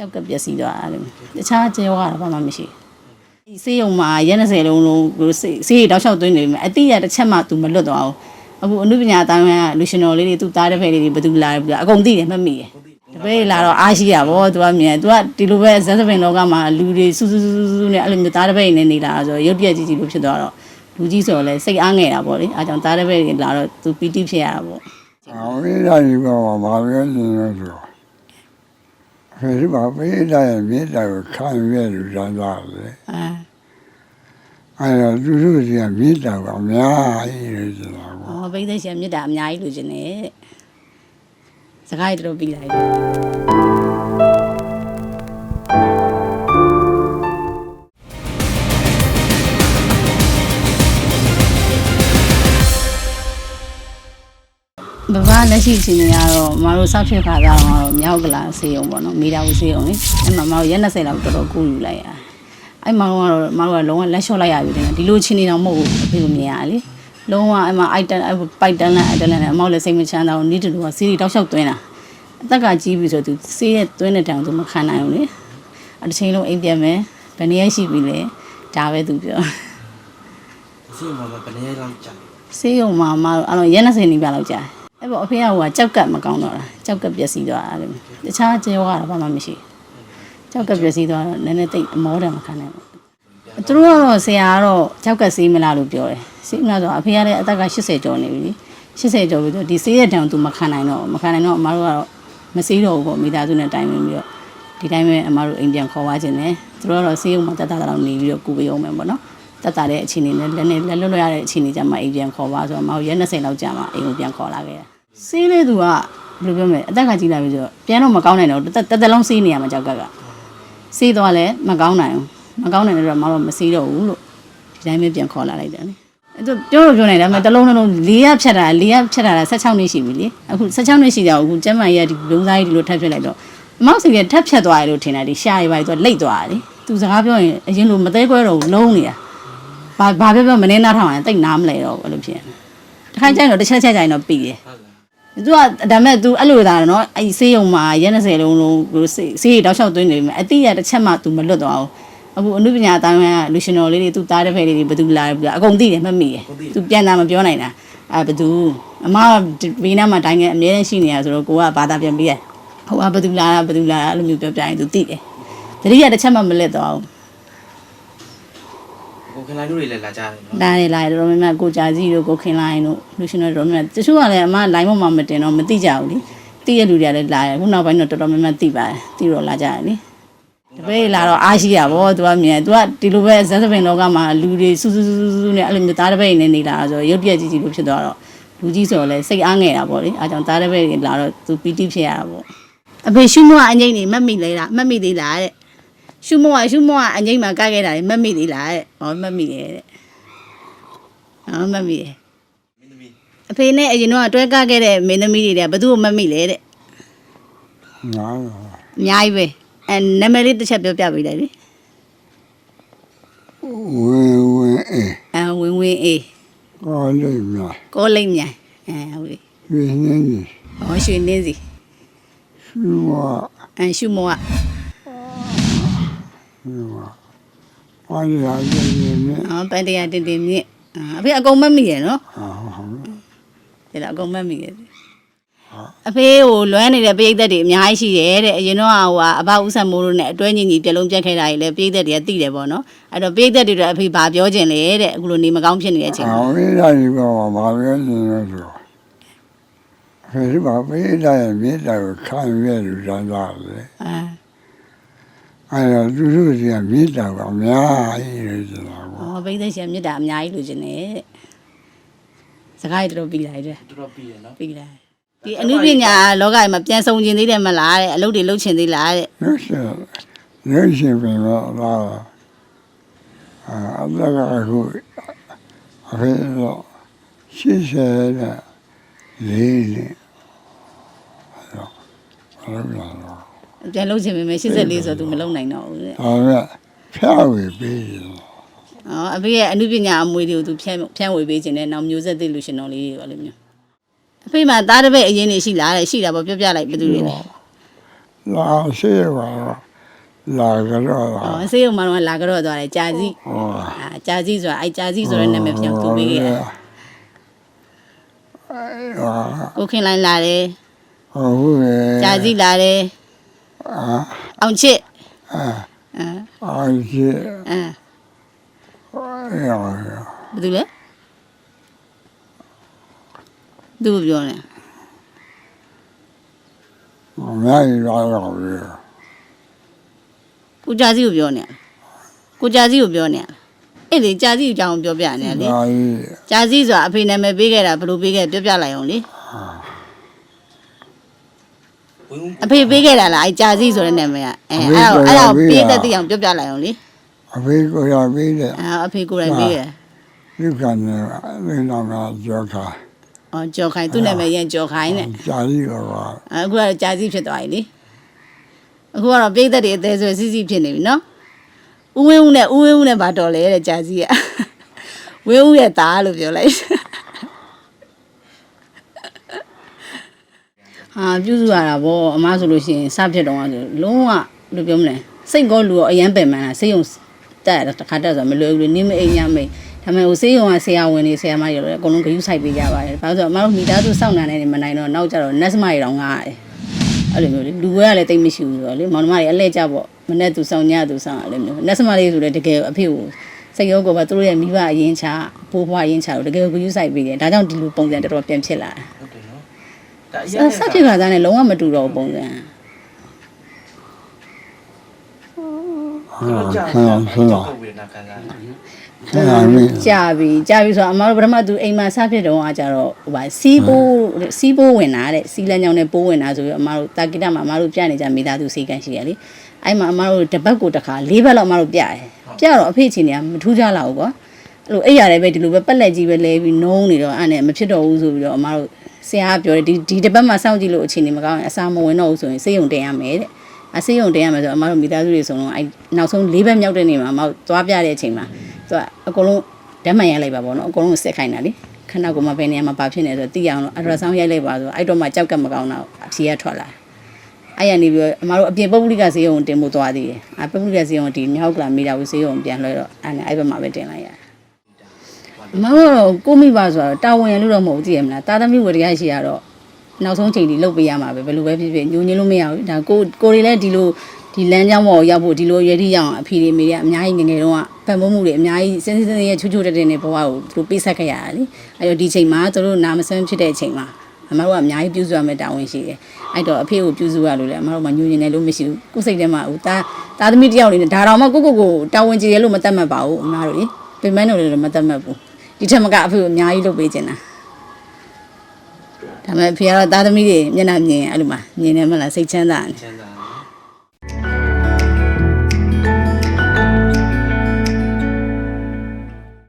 ကြောက်ကပျက်စီးသွားတယ်တခြားကြေဝါတာဘာမှမရှိဒီဆေးရုံမှာရက်20လုံးလုံးဆေးဆေးတောက်လျှောက်သွင်းနေတယ်အတိရတစ်ချက်မှ तू မလွတ်သွားဘူးအခုအနုပညာအတိုင်းကလူရှင်တော်လေးတွေသူ့သားတဲ့ဖက်လေးတွေဘယ်သူလာလဲအကုန်သိတယ်မှတ်မိတယ်တပည့်လာတော့အားရှိရပါဘောသူကမြန်သူကဒီလိုပဲဇက်စပင်လောကမှာလူတွေစူးစူးစူးစူးနဲ့အဲ့လိုမျိုးသားတပည့်နဲ့နေလာဆိုရုပ်ပြက်ကြီးကြီးလိုဖြစ်သွားတော့လူကြီးဆိုတော့လေစိတ်အားငယ်တာပေါ့လေအားကြောင့်သားတပည့်တွေလာတော့သူပီတိဖြစ်ရတာပေါ့အော်ဒီလိုကြီးကဘာပဲနေလို့ဆိုတော့ အဲဒီမှာဝိဒါရဲ့မြေတာကိုခံရလူသာသာလေအာအဲဒါသူတို့ကမြေတာကအများကြီးလို့ဆိုတာ။အော်ပိဿရှင်မြတ်တာအများကြီးလိုချင်တယ်တဲ့။စကားရတော်ပြီးလိုက် လက်ရှိအချိန်ကြီးကတော့မတို့စောက်ဖြစ်ခါကြတော့မြောက်ကလာစေုံပေါ့နော်မိသားစုစေုံလေအဲ့မှာမတို့ရက်20လောက်တော်တော်ကိုယူလိုက်ရအဲ့မှာတော့မတို့ကလုံးဝလက်လျှော့လိုက်ရပြီတဲ့ဒီလိုချင်းနေတော့မဟုတ်ဘူးအဖေကမြင်ရလေလုံးဝအဲ့မှာ item ပိုက်တန်းနဲ့ item နဲ့အမောက်လည်းစိတ်မချမ်းသာဘူးနီးတူကစီးရီတောက်လျှောက်သွင်းတာအသက်ကကြီးပြီဆိုသူစေးရဲ့သွင်းတဲ့တံသူမခံနိုင်ဘူးလေအတစ်ချိန်လုံးအိမ်ပြန်မယ်ဘယ်နည်းရရှိပြီလဲဒါပဲသူပြောစီမှာမဘယ်နေလောက်ကြာစေးရုံမှာမတို့အဲ့လိုရက်20နီးပါလောက်ကြာ အဲ့ပေါ့အဖေကဟိုကကြောက်ကတ်မကောင်းတော့တာကြောက်ကတ်ပျက်စီးသွားတာလေတခြားကြောကတော့ဘာမှမရှိဘူးကြောက်ကတ်ပျက်စီးသွားတော့နည်းနည်းတိတ်အမောတယ်မခံနိုင်ဘူးသူတို့ကတော့ဆရာကတော့ကြောက်ကတ်စေးမလားလို့ပြောတယ်စေးမလားဆိုတော့အဖေကလည်းအသက်က80ကျော်နေပြီလေ80ကျော်ပြီဆိုဒီစေးရဲ့တံသူမခံနိုင်တော့မခံနိုင်တော့အမတို့ကတော့မစေးတော့ဘူးပေါ့မိသားစုနဲ့တိုင်ပင်ပြီးတော့ဒီတိုင်းပဲအမတို့အိမ်ပြန်ခေါ်သွားခြင်းနဲ့သူတို့ကတော့စေးရုံမှာတတ်တာတော့နေပြီးတော့ကူပေးအောင်မယ်ပေါ့နော် တက်တာတဲ့အခြေအနေနဲ့လက်နဲ့လက်လွတ်လွတ်ရတဲ့အခြေအနေကြမှာအိမ်ပြန်ခေါ်ပါဆိုတော့မဟုတ်ရက်20လောက်ကြာမှအိမ်ကိုပြန်ခေါ်လာခဲ့တာစီးလေးသူကဘယ်လိုပြောမလဲအသက်ကကြီးလာပြီဆိုတော့ပြန်တော့မကောင်းနိုင်တော့တက်တက်တက်လုံးစီးနေရမှာကြောက်ကကစီးသွားလဲမကောင်းနိုင်ဘူးမကောင်းနိုင်တော့မတော့မစီးတော့ဘူးလို့ဒီတိုင်းပဲပြန်ခေါ်လာလိုက်တယ်လေအဲ့တော့ပြောလို့ပြောနိုင်တယ်ဒါပေမဲ့တစ်လုံးတစ်လုံး၄ရက်ဖြတ်တာ၄ရက်ဖြတ်တာ16နှစ်ရှိပြီလေအခု16နှစ်ရှိကြအခုကျမ်းမာရေးကဒီလုံးသားကြီးဒီလိုထပ်ဖြစ်လိုက်တော့အမောက်စီကထပ်ဖြတ်သွားရလို့ထင်တယ်ဒီရှားရပါတော့လိတ်သွားတယ်လေသူစကားပြောရင်အရင်လိုမသေးခွဲတော့ဘူးလုံးနေတာ ဘာဘာပဲပြောမနေနားထောင်ရင်တိတ်နားမလဲတော့အဲ့လိုဖြစ်နေတစ်ခါကျရင်တော့တစ်ချက်ချက်ကျရင်တော့ပြီးတယ်သူကဒါမဲ့ तू အဲ့လိုသားနော်အဲ့ဆေးရုံမှာရက်20လုံးလုံးဆေးဆေးတောက်လျှောက်သွင်းနေပြီအတိရတစ်ချက်မှ तू မလွတ်သွားဘူးအခုအနုပညာတိုင်းကလူရှင်တော်လေးတွေသူ့သားတစ်ဖက်လေးတွေဘသူလာပြီအကုန်သိတယ်မမိရယ်သူပြန်တာမပြောနိုင်တာအဲဘသူအမဗီနာမှာတိုင်းကအများကြီးရှိနေရဆိုတော့ကိုကဘာသာပြန်ပြီးရဟိုကဘသူလာဘသူလာအဲ့လိုမျိုးပြောပြရင်သူသိတယ်တတိယတစ်ချက်မှမလက်တော့ဘူး ခင်လိုက်တို့တွေလည်းလာကြတယ်နော် လာနေလာတယ်တော်တော်များများကိုကြာစီတို့ကိုခင်လိုင်းတို့လူရှင်တို့တော်တော်များများတချို့ကလည်းအမလိုင်းပေါ်မှာမတင်တော့မသိကြဘူးလေသိရလူတွေကလည်းလာတယ်ခုနောက်ပိုင်းတော့တော်တော်များများသိပါတယ်သိတော့လာကြတယ်လေတပည့်လာတော့အားရှိရပါဘော तू ကမြင် तू ကဒီလိုပဲဇက်သပင်လောကမှာလူတွေစူးစူးစူးစူးနဲ့အဲ့လိုမျိုးတားတပည့်နေနေလာဆိုရုပ်ပြက်ကြီးကြီးလို့ဖြစ်သွားတော့လူကြီးဆိုတော့လေစိတ်အားငယ်တာပေါ့လေအားကြောင့်တားတပည့်တွေလာတော့ तू ပီတိဖြစ်ရတာပေါ့အဖေရှုမောကအငိမ့်နေမက်မိလေလားမက်မိသေးလားတဲ့ ရှုမောကရှုမောကအငိမ့်မှာကခဲ့တာလေမက်မိသေးလားတဲ့ဟောမက်မိတယ်တဲ့။အော်မတ်မိတယ်မင်းသမီး။အဖေနဲ့အရင်တော့တွဲကခဲ့တဲ့မင်းသမီးတွေကဘယ်သူ့ကိုမတ်မိလဲတဲ့ငါ။အများကြီးပဲ။အဲနာမည်လေးတစ်ချက်ပြောပြပေးလိုက်လေဝင်းဝင်းအေး။အဲဝင်းဝင်းအေးကောလေးမြတ်ကိုလိမ့်မြိုင်အဲဟုတ်ပြီဝင်းနေနေ။ဟောရွှေနှင်းစီရှူဝါအဲရှုမောက ရှူဝါဘာရရနေနေအော်ပန်တရားတင်တင်မြင့်အာအဖေအကုန်မတ်မိရယ်နော်အာဟုတ်။ဒါတော့အကုန်မတ်မိရယ်။အဖေကိုလွမ်းနေတဲ့ပိဋကတ်တွေအများကြီးရှိတယ်တဲ့အရင်တော့ဟိုကအဘဦးဆက်မိုးတို့နဲ့အတွဲညီညီပြက်လုံးပြက်ခဲ့တာကြီးလဲပိဋကတ်တွေကသိတယ်ပေါ့နော်။အဲ့တော့ပိဋကတ်တွေတော့အဖေဘာပြောခြင်းလဲတဲ့အခုလိုနေမကောင်းဖြစ်နေတဲ့အချိန်အမှာဝိဒါကြီးကဘာပြောနေလဲဆိုတော့အဲဒီမှာဝိဒါရဲ့မြေတာကိုခံရလူသာသာလေအာ အဲဒါသူတို့ကမြေတာကအများကြီးလို့ဆိုတာ။အော်ပိဿရှင်မြတ်တာအများကြီးလိုချင်တယ်တဲ့။စကားရတော်ပြီးလိုက်တယ်တော်တော်ပြီးရနော်ပြီးလိုက်။ဒီအနုပညာလောကမှာပြန်ဆောင်ခြင်းသေးတယ်မလားတဲ့အလုပ်တွေလုပ်ချင်သေးလားတဲ့လို့ရှိရင်လို့ရှိရင်ပြန်တော့လာအာအလကအခုအဖေတော့ရှိစေတဲ့လေးနဲ့အဲ့တော့ဘာလို့လဲ။ ပြန်လုပ်ချင်ပေမဲ့84ဆိုသူမလုပ်နိုင်တော့ဘူးတဲ့ဒါကဖျားဝေပေးတယ်။အော်အဖေရဲ့အနုပညာအမွေတွေကိုသူဖြန့်ဖြန့်ဝေပေးခြင်းနဲ့နောက်မျိုးဆက်သစ်လူရှင်တော်လေးတွေပါလို့မျိုး။အဖေမှာသားတစ်ပည့်အရင်နေရှိလားတဲ့ရှိတာပေါ့ပြောပြလိုက်ဘယ်သူတွေလဲလာရှိပါတော့လာကြတော့လာအော်ဆေးရုံမှာတော့လာကြတော့သွားတယ်ကြာကြီးဟောအာကြာကြီးဆိုတာအဲ့ကြာကြီးဆိုတဲ့နာမည်ပြောင်းသူပေးခဲ့တယ်ဟာကိုခင်လိုင်းလာတယ်ဟုတ်ကဲ့ကြာကြီးလာတယ် အာအောင်ချစ်အာအမ်အာကြီးအမ်ရောဘာလို့လဲသူ့ပြောနေမများကြီးလာတော့ပြီကိုကြာကြီးကိုပြောနေကိုကြာကြီးကိုပြောနေအဲ့လေကြာကြီးအကြောင်းပြောပြနေလေလာကြီးကြာကြီးဆိုတာအဖေနာမည်ပေးခဲ့တာဘယ်လိုပေးခဲ့ပြောပြလိုက်အောင်လေဝင်းဦး အဖေပေးခဲ့တာလားအဲ့ကြာကြီးဆိုတဲ့နာမည်ကအဲအဲ့ဒါကိုအဲ့ဒါကိုပေးတဲ့တိအောင်ပြောပြလိုက်အောင်လေအဖေကိုရပြီးတဲ့အာအဖေကိုယ်တိုင်ပေးခဲ့ဒီကနေ့ဒီနာမကြောခါအော်ကြော်ခိုင်သူ့နာမည်ရင်ကြော်ခိုင်နဲ့ကြာကြီးကပါအခုကတော့ကြာကြီးဖြစ်သွားပြီလေအခုကတော့ပြိသက်တွေအသေးဆွဲစီးစီးဖြစ်နေပြီနော်ဦးဝင်းဦးနဲ့ဦးဝင်းဦးနဲ့ဗာတော်လဲတဲ့ကြာကြီးကဝင်းဦးရဲ့သားလို့ပြောလိုက် ဟာပြုစုရတာဗောအမဆိုလို့ရှိရင်စဖြစ်တော့ဆိုလုံးဝလို့ပြောမလဲစိတ်ကောလူရောအရန်ပင်မှန်းတာစိတ်ယုံတက်ရတာတစ်ခါတက်ဆိုမလွယ်ဘူးလေနိမအိမ်ညမိတ်ဒါပေမဲ့ဟိုစိတ်ယုံကဆရာဝန်တွေဆရာမတွေလည်းအကုန်လုံးဂရုစိုက်ပေးကြပါတယ်ဘာလို့ဆိုတော့အမတို့မိသားစုစောင့်နေနေမနိုင်တော့နောက်ကျတော့ next မတွေတော့ငားရတယ်အဲ့လိုမျိုးလေလူဝဲကလည်းတိတ်မရှိဘူးဆိုတော့လေမောင်နှမတွေအလဲကြပေါ့မနဲ့သူဆောင်ညသူဆောင်အဲ့လိုမျိုး next မလေးဆိုလည်းတကယ်အဖေကိုစိတ်ရောကိုပါသူတို့ရဲ့မိဘအရင်ချပိုးဖွားအရင်ချလို့တကယ်ဂရုစိုက်ပေးတယ်ဒါကြောင့်ဒီလိုပုံစံတော်တော်ပြန်ဖြစ်လာတာဟုတ်တယ်နော် ဒါအစရင်စဖြစ်ခါသားနဲ့လုံးဝမတူတော့ဘူးပုံစံကျွန်တော်ကြာဆန်းဆန်းကြောက်ဝေဒနာခံစားတယ်ဆန်းမင်းကြာပြီကြာပြီဆိုတော့အမတို့ပထမသူအိမ်မှာစဖြစ်တော့အကြတော့ဟိုပါစီးပိုးစီးပိုးဝင်တာတဲ့စီးလန်းကြောင်းနဲ့ပိုးဝင်တာဆိုပြီးအမတို့တာကိတမှာအမတို့ပြနေကြမိသားစုစီကန်းရှိရလေအဲ့မှာအမတို့တစ်ပတ်ကိုတစ်ခါ၄ဘက်လောက်အမတို့ပြတယ်ပြတော့အဖေချင်းတွေကမထူးကြလောက်ဘူးကွာအဲ့လိုအိပ်ရတယ်ပဲဒီလိုပဲပက်လက်ကြီးပဲလဲပြီးနှုံးနေတော့အဲ့နဲ့မဖြစ်တော့ဘူးဆိုပြီးတော့အမတို့ ဆရာကပြောတယ်ဒီဒီတစ်ပတ်မှာစောင့်ကြည့်လို့အချိန်နေမကောင်းရင်အစာမဝင်တော့ဘူးဆိုရင်စေးရုံတင်ရမယ်တဲ့အစေးရုံတင်ရမယ်ဆိုတော့အမတို့မိသားစုတွေဆိုတော့အဲ့နောက်ဆုံး၄ဘက်မြောက်တဲ့နေ့မှာအမတို့သွားပြတဲ့အချိန်မှာသူကအကုန်လုံးဓာတ်မှန်ရိုက်လိုက်ပါပေါ့နော်အကုန်လုံးစစ်ခိုင်းတာလေခဏကမှဘယ်နေရာမှာဘာဖြစ်နေလဲဆိုတော့သိအောင်လို့အဒရဆောင်းရိုက်လိုက်ပါဆိုတော့အဲ့တော့မှကြောက်ကက်မကောင်းတော့အဖြေကထွက်လာအဲ့ရနေပြီးတော့အမတို့အပြင်ပုဂ္ဂလိကဈေးရုံတင်ဖို့သွားသေးတယ်အပုဂ္ဂလိကဈေးရုံဒီမြောက်ကလာမိတာကိုဈေးရုံပြန်လွှဲတော့အဲ့နဲ့အဲ့ဘက်မှာပဲတင်လိုက်ရတယ် အမတို့ကတော့ကိုမိပါဆိုတော့တာဝန်ရလို့တော့မဟုတ်ဘူးသိရမလားတာသမီဝေတရားရှိရတော့နောက်ဆုံးချိန်ထိလုတ်ပေးရမှာပဲဘယ်လိုပဲဖြစ်ဖြစ်ညှို့ညင်းလို့မရဘူးဒါကိုကိုတွေလည်းဒီလိုဒီလမ်းကြောင်းပေါ်ရောက်ဖို့ဒီလိုရည်ရည်ရအောင်အဖေတွေမိတွေကအများကြီးငယ်ငယ်တုန်းကဖန်ဖိုးမှုတွေအများကြီးစင်းစင်းစင်းရဲ့ချူချူတက်တက်နေဘဝကိုသူတို့ပေးဆက်ခဲ့ရတာလေအဲ့တော့ဒီချိန်မှာသူတို့နာမစမ်းဖြစ်တဲ့အချိန်မှာအမတို့ကအများကြီးပြုစုရမယ့်တာဝန်ရှိတယ်အဲ့တော့အဖေကိုပြုစုရလို့လေအမတို့မှညှို့ညင်းတယ်လို့မရှိဘူးကိုယ်စိတ်ထဲမှာဟိုတာတာသမီတယောက်အနေနဲ့ဒါတော့မှကိုကိုကိုတာဝန်ကြီးရလို့မတတ်မှတ်ပါဘူးအမတို့လေပြင်မန်းတို့လည်းမတတ်မှတ်ဘူး ဒီထက်မကအဖေကိုအများကြီးလုပ်ပေးချင်တာဒါပေမဲ့ဖေကတော့သားသမီးတွေမျက်နှာမြင်အဲ့လိုမှမြင်တယ်မလားစိတ်ချမ်းသာတယ်ချမ်းသာ